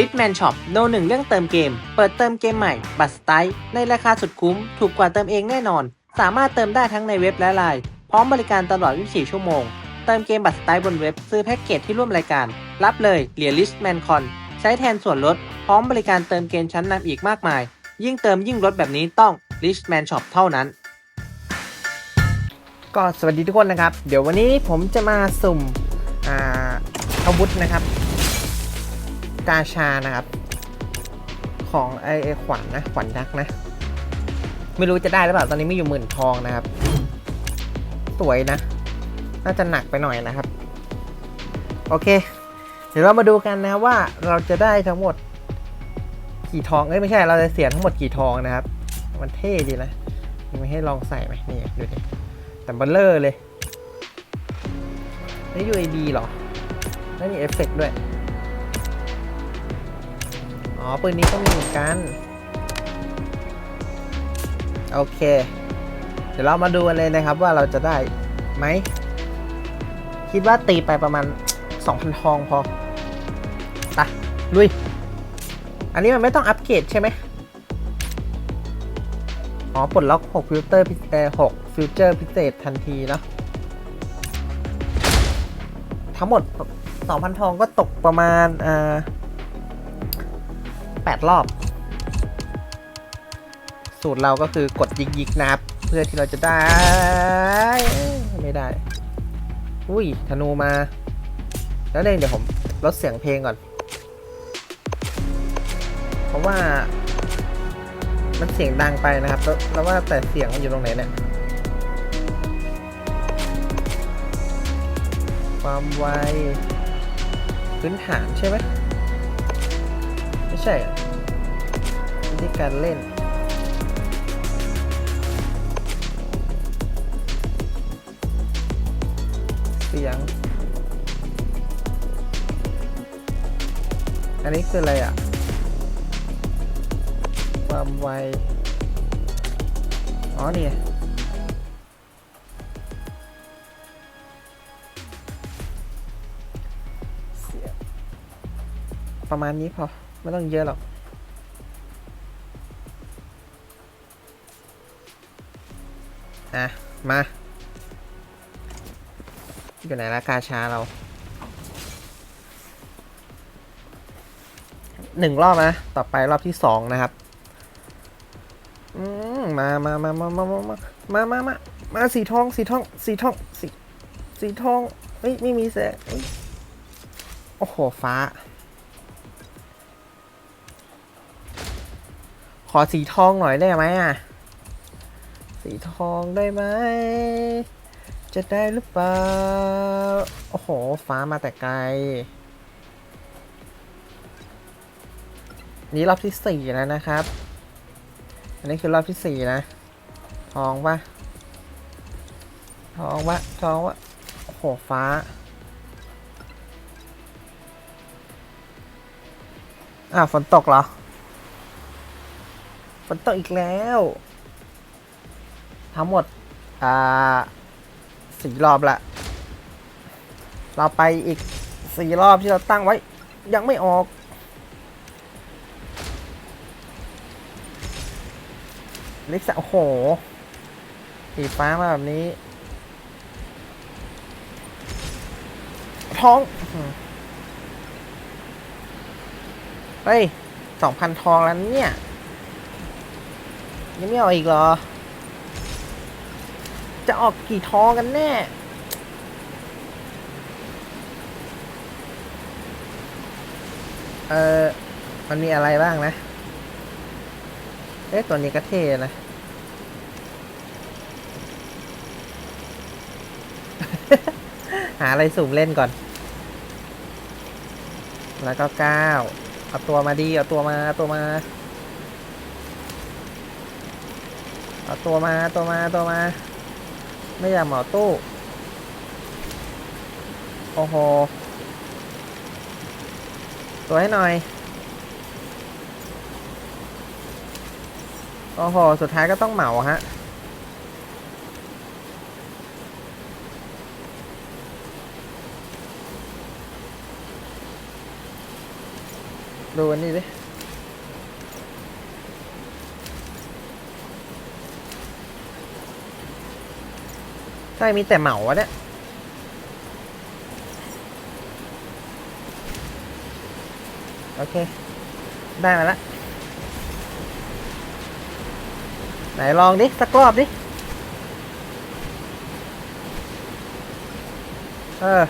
ลิทแมนช็อปโนหนึ่งเรื่องเติมเกม เปิดเติมเกมใหม่ บัตรสไตล์ในราคาสุดคุ้ม ถูกกว่าเติมเองแน่นอน สามารถเติมได้ทั้งในเว็บและไลน์พร้อมบริการตลอด 24 ชั่วโมง เติมเกมบัตรสไตล์บนเว็บ ซื้อแพ็กเกจที่ร่วมรายการ รับเลยเหรียญลิชแมนคอนใช้แทนส่วนลด พร้อมบริการเติมเกมชั้นนำอีกมากมาย ยิ่งเติมยิ่งลดแบบนี้ต้อง Richman Shop เท่านั้นก็สวัสดีทุกคนนะครับ เดี๋ยววันนี้ผมจะมาสุ่มอาอาวุธนะครับ กาชานะครับ ของไอ้ขวัญนะขวัญยักษ์นะ ไม่รู้จะได้หรือเปล่าตอนนี้ไม่อยู่หมื่นทองนะครับ สวยนะ น่าจะหนักไปหน่อยนะครับ โอเค เดี๋ยวเรามาดูกันนะว่าเราจะได้ทั้งหมดกี่ทองเอ้ยไม่ใช่เราจะเสียทั้งหมดกี่ทองนะครับ มันเท่ดีนะมีให้ลองใส่ไหมนี่ดูดิแต่เบลเลอร์เลยนี่ UAD เหรอ ไม่มีเอฟเฟกต์ด้วย อ๋อ ปืนนี้ก็มีเหมือนกัน โอเค เดี๋ยวเรามาดูกันเลยนะครับว่าเราจะได้ไหม คิดว่าตีไปประมาณ 2,000 ทองพอไปลุย อันนี้มันไม่ต้องอัปเกรดใช่ไหมอ๋อปลดล็อก6ฟิลเตอร์พิเศษ6ฟิวเจอร์พิเศษทันทีเนาะทั้งหมด 2,000 ทองก็ตกประมาณอ่า 8 รอบ สูตรเราก็คือกดยิกๆนะครับ เพื่อที่เราจะได้ ไม่ได้ อุ้ยธนูมา แล้วเดี๋ยวผมลดเสียงเพลงก่อน เพราะว่า มันเสียงดังไปนะครับแล้วแล้วว่าแต่เสียงมันอยู่ตรงไหนเนี่ยความไวพื้นฐานใช่ไหม ใช่อะวิธีการเล่น เสียง อันนี้คืออะไรอะ ความไว อ๋อนี่ประมาณนี้พอ ไม่ต้องเยอะหรอกอะ มา อยู่ไหนละกาชาเรา หนึ่งรอบนะ ต่อไปรอบที่สองนะครับ อืมมามามามามามามามามามาสีทอง สีทอง สีทอง สี สีทอง เฮ้ย ไม่มีแสงโอ้โห ฟ้า ขอสีทองหน่อยได้ไหมอะ สีทองได้ไหม จะได้หรือเปล่า โอ้โห ฟ้ามาแต่ไกล นี่รอบที่สี่แล้วนะครับ อันนี้คือรอบที่สี่นะ ทองปะทองปะทองปะโอ้โห ฟ้าอ้าฝนตกเหรอ นตกอีกแล้ว ทั้งหมด อ่าสี่รอบละ เราไปอีกสี่รอบที่เราตั้งไว้ ยังไม่ออกเล็กสะโอ้โหสีฟ้ามาแบบนี้ ท้อง เฮ้ยสองพันทองแล้วเนี่ย ยังไม่เอาอีกเหรอ จะออกกี่ทองกันแน่ เออมันมีอะไรบ้างนะ เอ๊ะตัวนี้ก็เท่นะ หาอะไรสุ่มเล่นก่อน แล้วก็เก้าเอาตัวมาดี เอาตัวมา เอาตัวมา เอาตัวมาตัวมาตัวมา ไม่อยากเหมาตู้ โอ้โห ตัวให้หน่อย โอ้โห สุดท้ายก็ต้องเหมาฮะดูอันนี้ดิ ใช่มีแต่เหมาวะเนี่ยโอเค ได้มาแล้วไหนลองดิ สักรอบดิ เออ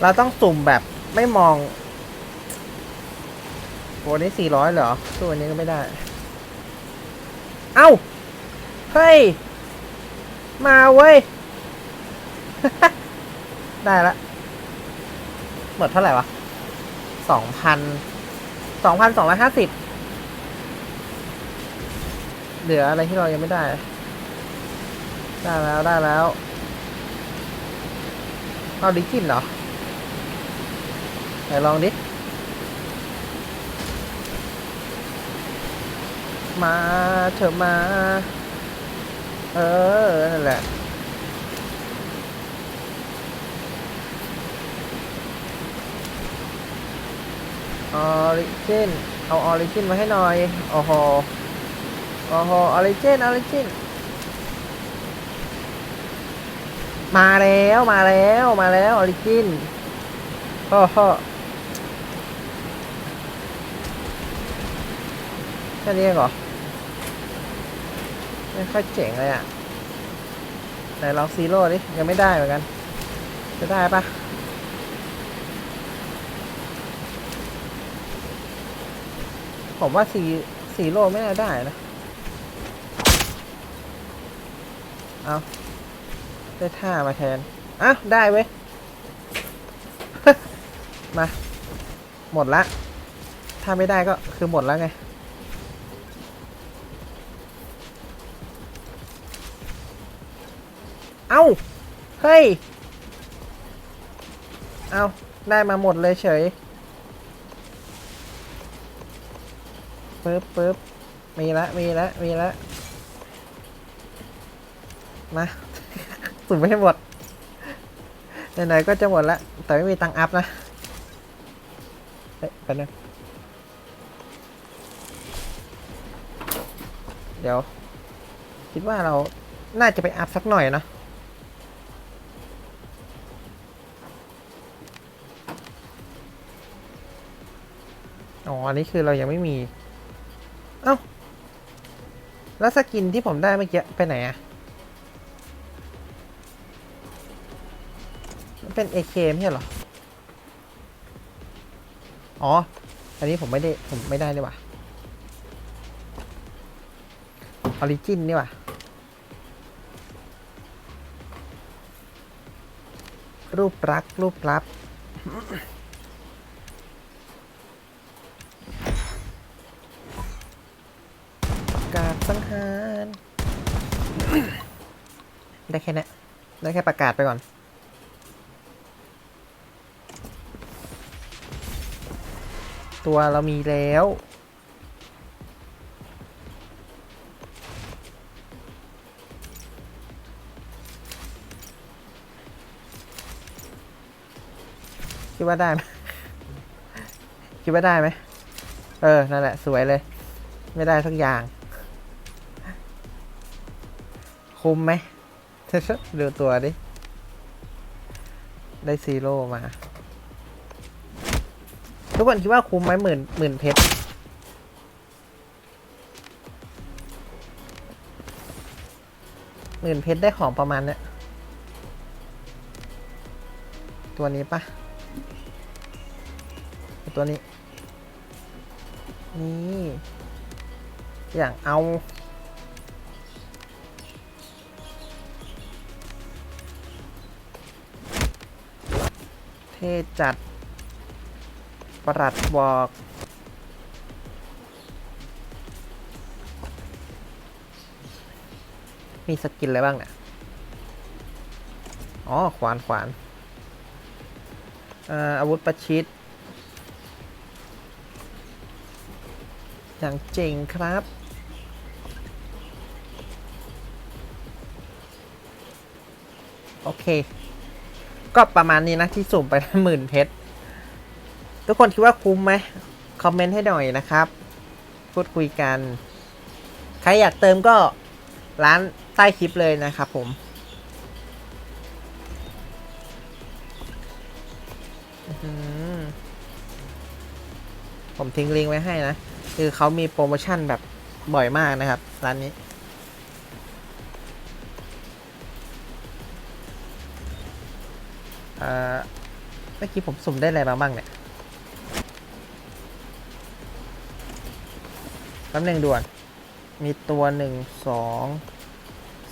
เราต้องสุ่มแบบไม่มองโหนี่สี่ร้อยเหรอ ตัวนี้ก็ไม่ได้ เอ้า เฮ้ย มาเว้ย ได้ละ หมดเท่าไหร่วะสองพัน สองพันสองร้อยห้าสิบ เหลืออะไรที่เรายังไม่ได้ ได้แล้วได้แล้ว เอาดิจินเหรอไหนลองดิ มาเถอะมา เออ นั่นแหละ ออริจิน เอาออริจินมาให้หน่อย โอ้โห โอ้โห ออริจิน ออริจิน มาแล้ว มาแล้ว มาแล้ว ออริจิน โอ้โหแค่นี้เองเหรอ ไม่ค่อยเจ๋งเลยอะไหนลองซีโร่ดิ ยังไม่ได้เหมือนกัน จะได้ปะผมว่าซีซีโร่ไม่น่าได้นะ เอาได้ท่ามาแทนอ้าได้เว้ย มา หมดละ ถ้าไม่ได้ก็คือหมดแล้วไง เอ้า เฮ้ย เอ้า ได้มาหมดเลยเฉยปึ๊บปึ๊บมีละ มีละ มีละ มา สุ่มไม่ให้หมดไหนๆก็จะหมดละ แต่ไม่มีตังอัพนะ เฮ้ยไปบนึงเดี๋ยว คิดว่าเราน่าจะไปอัพสักหน่อยนะ อ๋อ อันนี้คือเรายังไม่มี เอ้า แล้วสกินที่ผมได้เมื่อกี้ ไปไหนอะมันเป็น AK ไม่ใช่เหรอ อ๋อ อันนี้ผมไม่ได้ ผมไม่ได้นี่หว่าออริจินนี่ว่ารูปรัก รูปลับ ได้แค่เนี้ยได้แค่ประกาศไปก่อน ตัวเรามีแล้วคิดว่าได้ไหมคิดว่าได้ไหม เออ นั่นแหละ สวยเลย ไม่ได้สักอย่าง คุ้มไหม ดูตัวดิ ได้ซีโร่มา ทุกคนคิดว่าคุ้มไหมหมื่นหมื่นเพชรหมื่นเพชรได้ของประมาณเนี้ยตัวนี้ปะตัวนี้ นี่ อย่างเอา ท่จัด ประหลัดบอก มีสกินอะไรบ้างเนี่ย อ๋อ ขวานขวานอาอาวุธประชิด อย่างเจ๋งครับโอเค ก็ประมาณนี้นะที่สุ่มไปหมื่นเพชรทุกคนคิดว่าคุ้มไหมคอมเมนต์ให้หน่อยนะครับ พูดคุยกัน ใครอยากเติมก็ร้านใต้คลิปเลยนะครับผม ผมทิ้งลิงก์ไว้ให้นะ คือเขามีโปรโมชั่นแบบบ่อยมากนะครับ ร้านนี้ อ่อเมื่อกี้ผมสุ่มได้อะไรมาบ้างเนี่ยแป๊บหนึ่งด่วน มีตัวหนึ่งสอง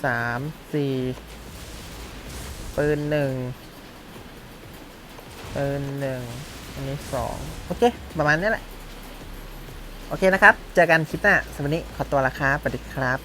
สามสี่ปืนหนึ่งปืนหนึ่งอันนี้สองโอเค ประมาณนี้แหละ โอเคนะครับ เจอกันคลิปหน้าสำหรับวันนี้ขอตัวละครับสวัสดีครับ